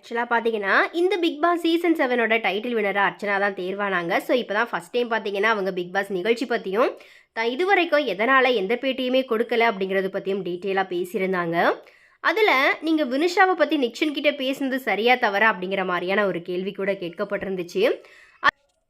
ஆக்சுவலாக பார்த்தீங்கன்னா இந்த பிக் பாஸ் சீசன் செவனோட டைட்டில் வினராக அர்ச்சனா தான் தேர்வானாங்க. ஸோ இப்போ தான் ஃபஸ்ட் டைம் பார்த்தீங்கன்னா அவங்க பிக் பாஸ் நிகழ்ச்சி பற்றியும் தான் இதுவரைக்கும் எதனால் எந்த பேட்டியுமே கொடுக்கல அப்படிங்கிறத பற்றியும் டீட்டெயிலாக பேசியிருந்தாங்க. அதில் நீங்கள் வினுஷாவை பற்றி நிக்ஷன் கிட்ட பேசுனது சரியா தவறா அப்படிங்கிற மாதிரியான ஒரு கேள்வி கூட கேட்கப்பட்டிருந்துச்சு.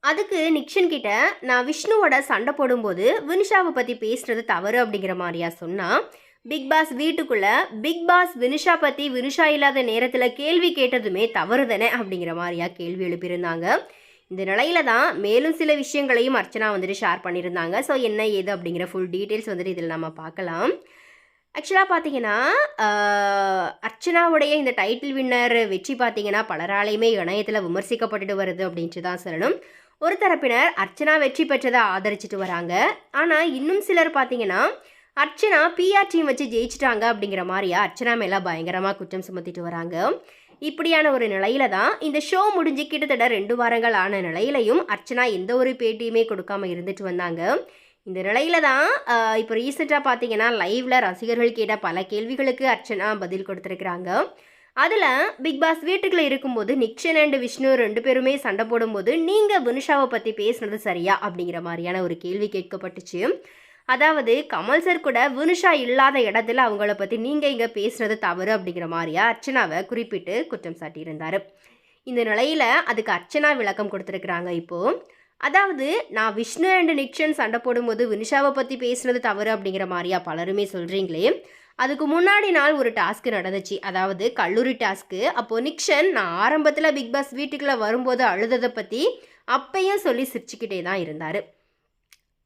அதுக்கு நிக்ஷன் கிட்ட நான் விஷ்ணுவோட சண்டை போடும்போது வினுஷாவை பற்றி பேசுகிறது தவறு அப்படிங்கிற மாதிரியா சொன்னால் பிக் பாஸ் வீட்டுக்குள்ள பிக் பாஸ் வினுஷா பற்றி வினுஷா இல்லாத நேரத்தில் கேள்வி கேட்டதுமே தவறு தானே அப்படிங்கிற மாதிரியா கேள்வி எழுப்பியிருந்தாங்க. இந்த நிலையில தான் மேலும் சில விஷயங்களையும் அர்ச்சனா வந்துட்டு ஷேர் பண்ணியிருந்தாங்க. ஸோ என்ன ஏது அப்படிங்கிற ஃபுல் டீட்டெயில்ஸ் வந்துட்டு இதில் நம்ம பார்க்கலாம். ஆக்சுவலாக பார்த்தீங்கன்னா அர்ச்சனாவுடைய இந்த டைட்டில் வின்னர் வெற்றி பார்த்தீங்கன்னா பலராலையுமே இணையத்தில் விமர்சிக்கப்பட்டுட்டு வருது அப்படின்ட்டு தான் சொல்லணும். ஒரு தரப்பினர் அர்ச்சனா வெற்றி பெற்றதை ஆதரிச்சிட்டு வராங்க. ஆனால் இன்னும் சிலர் பார்த்தீங்கன்னா அர்ச்சனா பிஆர் டீம் வச்சு ஜெயிச்சிட்டாங்க அப்படிங்கிற மாதிரியா? அர்ச்சனா மேலே பயங்கரமாக குற்றம் சுமத்திட்டு வராங்க. இப்படியான ஒரு நிலையில தான் இந்த ஷோ முடிஞ்சு கிட்டத்தட்ட ரெண்டு வாரங்கள் ஆன நிலையிலையும் அர்ச்சனா எந்த ஒரு பேட்டியுமே கொடுக்காம இருந்துட்டு வந்தாங்க. இந்த நிலையில தான் இப்போ ரீசெண்டாக பார்த்தீங்கன்னா லைவ்ல ரசிகர்கள் கேட்ட பல கேள்விகளுக்கு அர்ச்சனா பதில் கொடுத்துருக்குறாங்க. அதில் பிக் பாஸ் வீட்டுக்குள்ள இருக்கும்போது நிக்ஷன் அண்ட் விஷ்ணு ரெண்டு பேருமே சண்டை போடும்போது நீங்கள் வினுஷாவை பற்றி பேசுனது சரியா அப்படிங்கிற மாதிரியான ஒரு கேள்வி கேட்கப்பட்டுச்சு. அதாவது கமல் சார் கூட வினுஷா இல்லாத இடத்துல அவங்கள பற்றி நீங்கள் இங்கே பேசுனது தவறு அப்படிங்கிற மாதிரியா அர்ச்சனாவை குறிப்பிட்டு குற்றம் சாட்டியிருந்தார். இந்த நிலையில் அதுக்கு அர்ச்சனா விளக்கம் கொடுத்துருக்குறாங்க இப்போது அதாவது நான் விஷ்ணு அண்ட் நிக்ஷன் சண்டை போடும்போது வினுஷாவை பற்றி பேசுனது தவறு அப்படிங்கிற மாதிரியா பலருமே சொல்கிறீங்களே அதுக்கு முன்னாடி நாள் ஒரு டாஸ்க்கு நடந்துச்சு. அதாவது கல்லூரி டாஸ்க்கு அப்போது நிக்ஷன் நான் ஆரம்பத்தில் பிக் பாஸ் வீட்டுக்குள்ளே வரும்போது அழுததை பற்றி அப்பையும் சொல்லி சிரிச்சுக்கிட்டே தான் இருந்தார்.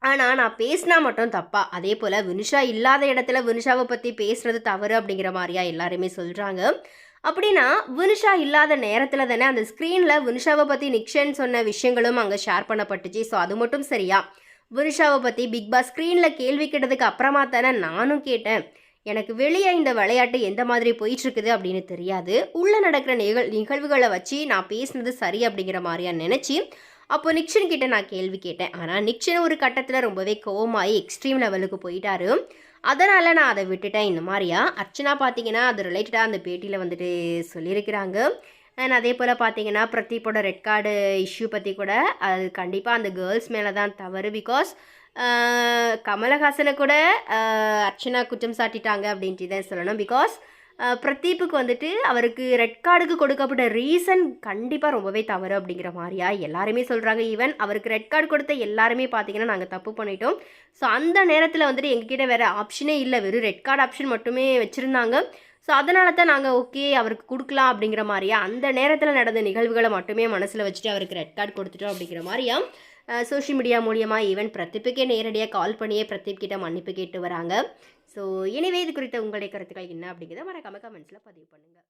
ஆனால் நான் பேசினா மட்டும் தப்பா. அதே போல் வினுஷா இல்லாத இடத்துல வினுஷாவை பற்றி பேசுறது தவறு அப்படிங்கிற மாதிரியா எல்லாருமே சொல்கிறாங்க அப்படின்னா வினுஷா இல்லாத நேரத்தில் தானே அந்த ஸ்க்ரீனில் வினுஷாவை பற்றி நிக்ஷன் சொன்ன விஷயங்களும் அங்கே ஷேர் பண்ணப்பட்டுச்சு. ஸோ அது மட்டும் சரியா? வினுஷாவை பற்றி பிக் பாஸ் ஸ்க்ரீனில் கேள்வி கேட்டதுக்கு அப்புறமா தானே நானும் கேட்டேன். எனக்கு வெளியே இந்த விளையாட்டு எந்த மாதிரி போயிட்டுருக்குது அப்படின்னு தெரியாது. உள்ளே நடக்கிற நிகழ் நிகழ்வுகளை வச்சு நான் பேசுனது சரி அப்படிங்கிற மாதிரியா நினச்சி அப்போ நிக்ஷன் கிட்ட நான் கேள்வி கேட்டேன். ஆனால் நிக்ஷன் ஒரு கட்டத்தில் ரொம்பவே கோவமாகி எக்ஸ்ட்ரீம் லெவலுக்கு போயிட்டாரு. அதனால் நான் அதை விட்டுட்டேன். இந்த மாதிரியா? அர்ச்சனா பார்த்தீங்கன்னா அது ரிலேட்டடாக அந்த பேட்டியில் வந்துட்டு சொல்லியிருக்கிறாங்க. அண்ட் அதே போல் பார்த்தீங்கன்னா பிரதீப்போட ரெட் கார்டு இஷ்யூ பற்றி கூட அது கண்டிப்பாக அந்த கேர்ள்ஸ் மேலே தான் தவறு பிகாஸ் கமலஹாசனை கூட அர்ச்சனா குற்றம் சாட்டிட்டாங்க அப்படின்ட்டு தான் சொல்லணும். பிகாஸ் பிரதீப்புக்கு வந்துட்டு அவருக்கு ரெட் கார்டுக்கு கொடுக்கப்பட்ட ரீசன் கண்டிப்பாக ரொம்பவே தவறு அப்படிங்கிற மாதிரியா எல்லாருமே சொல்கிறாங்க ஈவன் அவருக்கு ரெட் கார்டு கொடுத்த எல்லாருமே பார்த்தீங்கன்னா நாங்கள் தப்பு பண்ணிட்டோம். ஸோ அந்த நேரத்தில் வந்துட்டு எங்ககிட்ட வேறு ஆப்ஷனே இல்லை. வெறும் ரெட் கார்டு ஆப்ஷன் மட்டுமே வச்சுருந்தாங்க. ஸோ அதனால தான் நாங்கள் ஓகே அவருக்கு கொடுக்கலாம் அப்படிங்கிற மாதிரியா அந்த நேரத்தில் நடந்த நிகழ்வுகளை மட்டுமே மனசில் வச்சுட்டு அவருக்கு ரெட் கார்டு கொடுத்துட்டோம் அப்படிங்கிற மாதிரியா சோஷியல் மீடியா மூலியமாக ஈவன் பிரதீப்புக்கே நேரடியாக கால் பண்ணியே பிரதீப் கிட்ட மன்னிப்பு கேட்டு வராங்க. ஸோ எனவே இது குறித்த உங்களுடைய கருத்துக்கள் என்ன அப்படிங்கிறத மறக்காமல் கமெண்ட்ஸில் பதிவு பண்ணுங்கள்